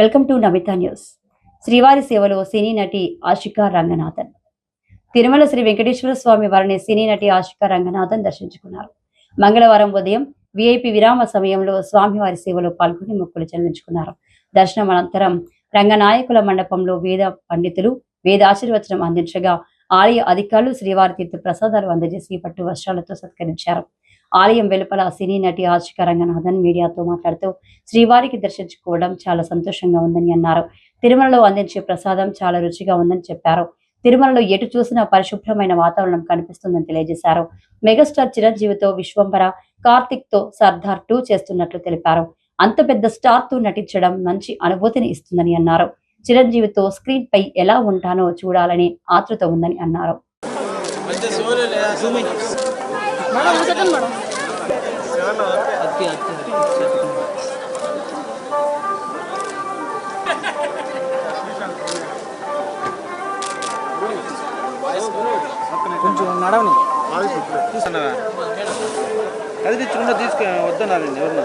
Welcome to Namitha news. శ్రీవారి సేవలో సినీ నటి ఆశికా రంగనాథన్. తిరుమల శ్రీ వెంకటేశ్వర స్వామి వారిని సినీ నటి ఆశికా రంగనాథన్ దర్శించుకున్నారు. మంగళవారం ఉదయం విఐపి విరామ సమయంలో స్వామివారి సేవలో పాల్గొని మొక్కులు చెల్లించుకున్నారు. దర్శనం అనంతరం రంగనాయకుల మండపంలో వేద పండితులు వేదాశీర్వచనం అందించగా ఆలయ అధికారులు శ్రీవారి తీర్థ ప్రసాదాలు అందజేసి పట్టు వస్త్రాలతో సత్కరించారు. ఆలయం వెలుపల సినీ నటి ఆశిక రంగనాథన్ మీడియాతో మాట్లాడుతూ శ్రీవారికి దర్శించుకోవడం చాలా సంతోషంగా ఉందని అన్నారు. తిరుమలలో అందించే ప్రసాదం చాలా రుచిగా ఉందని చెప్పారు. తిరుమలలో ఎటు చూసినా పరిశుభ్రమైన వాతావరణం కనిపిస్తుందని తెలియజేశారు. మెగాస్టార్ చిరంజీవితో విశ్వంబర కార్తిక్తో సర్దార్ టూ చేస్తున్నట్లు తెలిపారు. అంత పెద్ద స్టార్తో నటించడం మంచి అనుభూతిని ఇస్తుందని అన్నారు. చిరంజీవితో స్క్రీన్ పై ఎలా ఉంటానో చూడాలని ఆతృత ఉందని అన్నారు. కొంచెం నడవని. తీసుకున్నావా అది తీసుకు వద్దన్నారండి ఎవరన్నా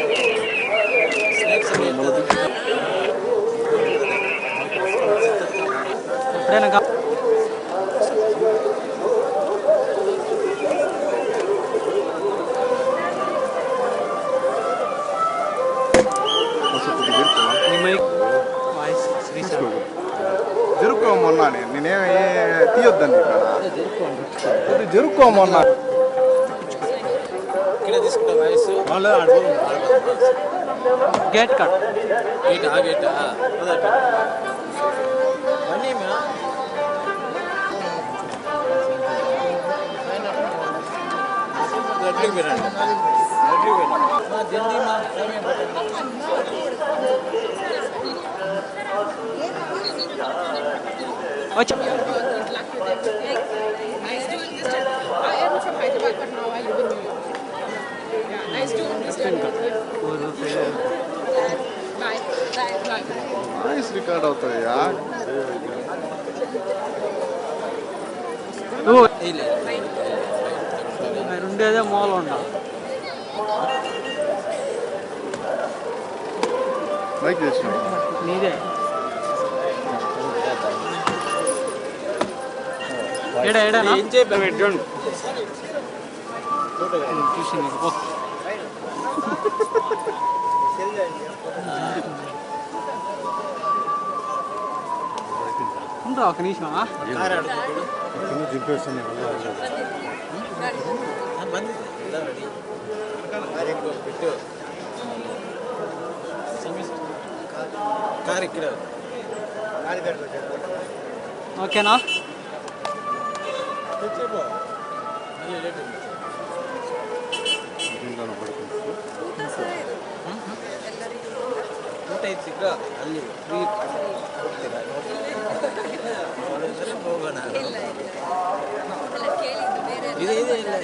జరుపుకోమన్నా నేనేం తీయొద్దండి ఇక్కడ ఇది జరుపుకోమన్నా ఇక్కడ తీసుకుంటా వాయిస్ గేట్ కట్ గేట్ ఆ గేట్ బండి మా లడ్డుకి పెట్టండి లడ్డుకి పెట్టండి మా జల్దీ మా టైం అయిపోతుంది వచ్చి Nice to understand. I am from Hyderabad, but now I live in New York. Yeah, nice to understand. Bye. Bye. Bye. Voice record అవుతాయా నువ్వు ఏ లేదు. రెండేదే మూల ఉండాలి లైక్ చేసిన నీదే ఏం చేయాలి చూసి నీకు పో. ఉండరా ఒక నిమిషం కారు ఇక్కడ. ఓకేనా? ಊಟ ಇದ್ದಿದ್ರ ಅಲ್ಲಿ ಫ್ರೀ ಕೊಡ್ತೀರಾ ಹೋಗೋಣ ಇದೆ ಇದೆ ಇಲ್ಲ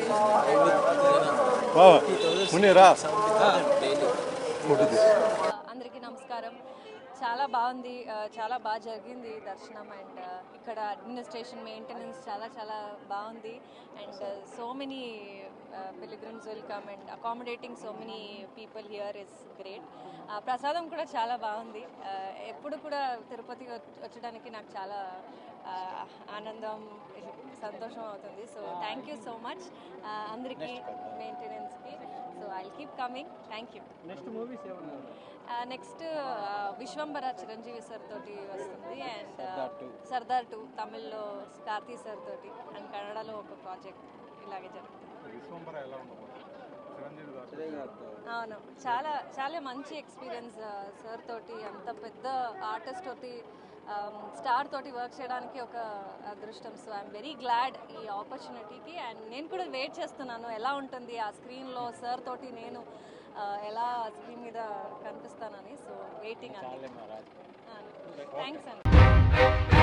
చాలా బాగుంది. చాలా బాగా జరిగింది దర్శనం అండ్ ఇక్కడ అడ్మినిస్ట్రేషన్ మెయింటెనెన్స్ చాలా చాలా బాగుంది. And so many pilgrims welcome and accommodating so many people here is great prasadam కూడా చాలా బాగుంది. ఎప్పుడు కూడా తిరుపతి వచ్చ- వచ్చడానికి నాకు చాలా ఆనందం సంతోషం అవుతుంది. So thank you so much అందరికీ మెయింటెనెన్స్కి so I keep coming thank you next movies next Vishwambhara Chiranjeevi sir తోటి వస్తుంది అండ్ సర్దార్ టూ తమిళ్ళో కార్తీ సార్ తోటి అండ్ కన్నడలో ఒక ప్రాజెక్ట్ ఇలాగే జరుగుతుంది. అవును. చాలా చాలా మంచి ఎక్స్పీరియన్స్ సార్ తోటి అంత పెద్ద ఆర్టిస్ట్ తోటి స్టార్ తోటి వర్క్ చేయడానికి ఒక అదృష్టం. సో ఐఎమ్ వెరీ గ్లాడ్ ఈ ఆపర్చునిటీకి అండ్ నేను కూడా వెయిట్ చేస్తున్నాను. ఎలా ఉంటుంది ఆ స్క్రీన్లో సార్ తోటి నేను ఆ, ఎలా స్క్రీన్ మీద కనిపిస్తానని. సో వెయిటింగ్ అండి. థ్యాంక్స్ అండి.